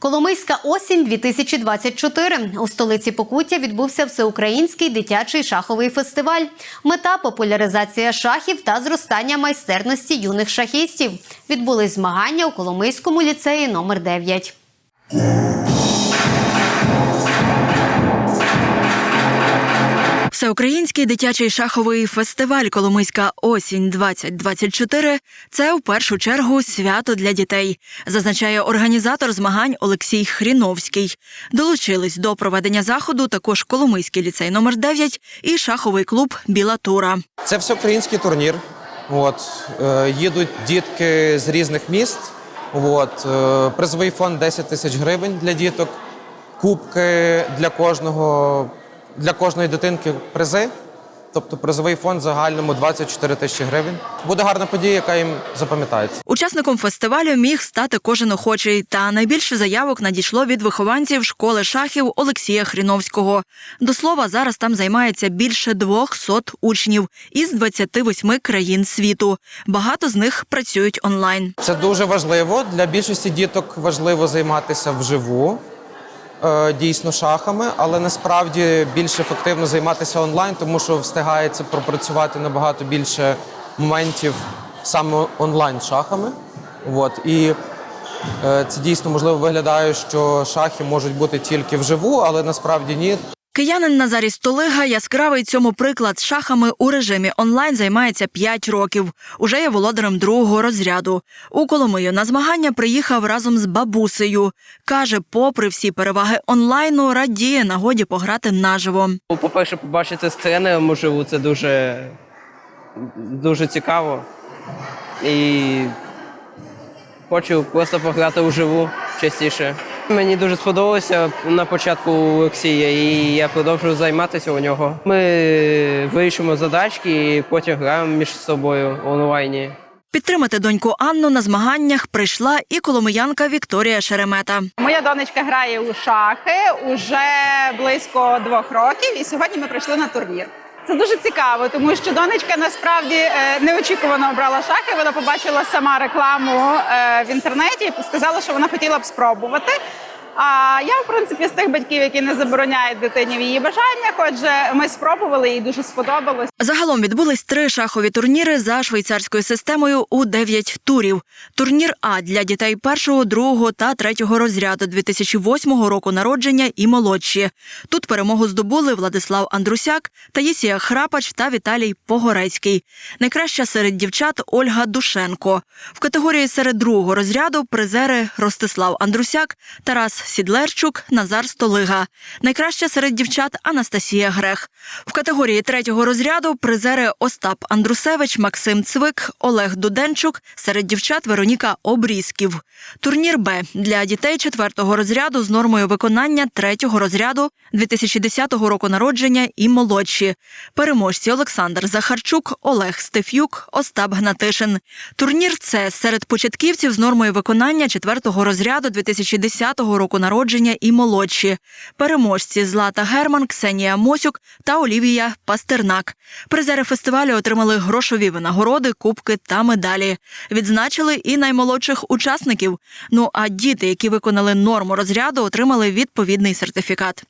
Коломийська осінь 2024. У столиці Покуття відбувся всеукраїнський дитячий шаховий фестиваль. Мета популяризація шахів та зростання майстерності юних шахістів. Відбулись змагання у Коломийському ліцеї номер 9. Всеукраїнський дитячий шаховий фестиваль Коломийська осінь 2024 – це в першу чергу свято для дітей, зазначає організатор змагань Олексій Хріновський. Долучились до проведення заходу також Коломийський ліцей номер 9 і шаховий клуб Біла Тура. Це всеукраїнський турнір. От, е, їдуть дітки з різних міст. От, е, призовий фонд 10 тисяч гривень для діток, кубки для кожного, для кожної дитинки призи. Тобто призовий фонд в загальному 24 тисячі гривень. Буде гарна подія, яка їм запам'ятається. Учасником фестивалю міг стати кожен охочий, та найбільше заявок надійшло від вихованців школи шахів Олексія Хріновського. До слова, зараз там займається більше 200 учнів із 28 країн світу. Багато з них працюють онлайн. Це дуже важливо. Для більшості діток важливо займатися вживу, дійсно шахами, але насправді більш ефективно займатися онлайн, тому що встигається пропрацювати набагато більше моментів саме онлайн шахами. От. І е, це дійсно можливо виглядає, що шахи можуть бути тільки вживу, але насправді ні. Киянин Назарій Столига яскравий цьому приклад шахами у режимі онлайн займається 5 років. Уже є володарем другого розряду. У Коломию на змагання приїхав разом з бабусею. Каже, попри всі переваги онлайну, радіє нагоді пограти наживо. По-перше, побачити тренером живу це дуже, дуже цікаво. І хочу просто пограти вживу частіше. Мені дуже сподобалося на початку Олексія, і я продовжую займатися у нього. Ми вирішимо задачки і потім граємо між собою онлайні. Підтримати доньку Анну на змаганнях прийшла і коломиянка Вікторія Шеремета. Моя донечка грає у шахи уже близько двох років, і сьогодні ми прийшли на турнір. Це дуже цікаво, тому що донечка насправді е, неочікувано обрала шахи. Вона побачила сама рекламу е, в інтернеті і сказала, що вона хотіла б спробувати. А я, в принципі, з тих батьків, які не забороняють дитині в її бажаннях. Отже, ми спробували і дуже сподобалось. Загалом відбулись три шахові турніри за швейцарською системою у 9 турів. Турнір А для дітей першого, другого та третього розряду 2008 року народження і молодші. Тут перемогу здобули Владислав Андрусяк, Таїсія Храпач та Віталій Погорецький. Найкраща серед дівчат Ольга Душенко. В категорії серед другого розряду призери Ростислав Андрусяк, Тарас Сідлерчук, Назар Столига. Найкраща серед дівчат Анастасія Грех. В категорії третього розряду призери Остап Андрусевич, Максим Цвик, Олег Дуденчук, серед дівчат Вероніка Обрізків. Турнір Б для дітей четвертого розряду з нормою виконання третього розряду 2010 року народження і молодші. Переможці Олександр Захарчук, Олег Стефюк, Остап Гнатишин. Турнір С серед початківців з нормою виконання четвертого розряду 2010 року народження і молодші. Переможці Злата Герман, Ксенія Мосюк та Олівія Пастернак. Призери фестивалю отримали грошові винагороди, кубки та медалі. Відзначили і наймолодших учасників. Ну а діти, які виконали норму розряду, отримали відповідний сертифікат.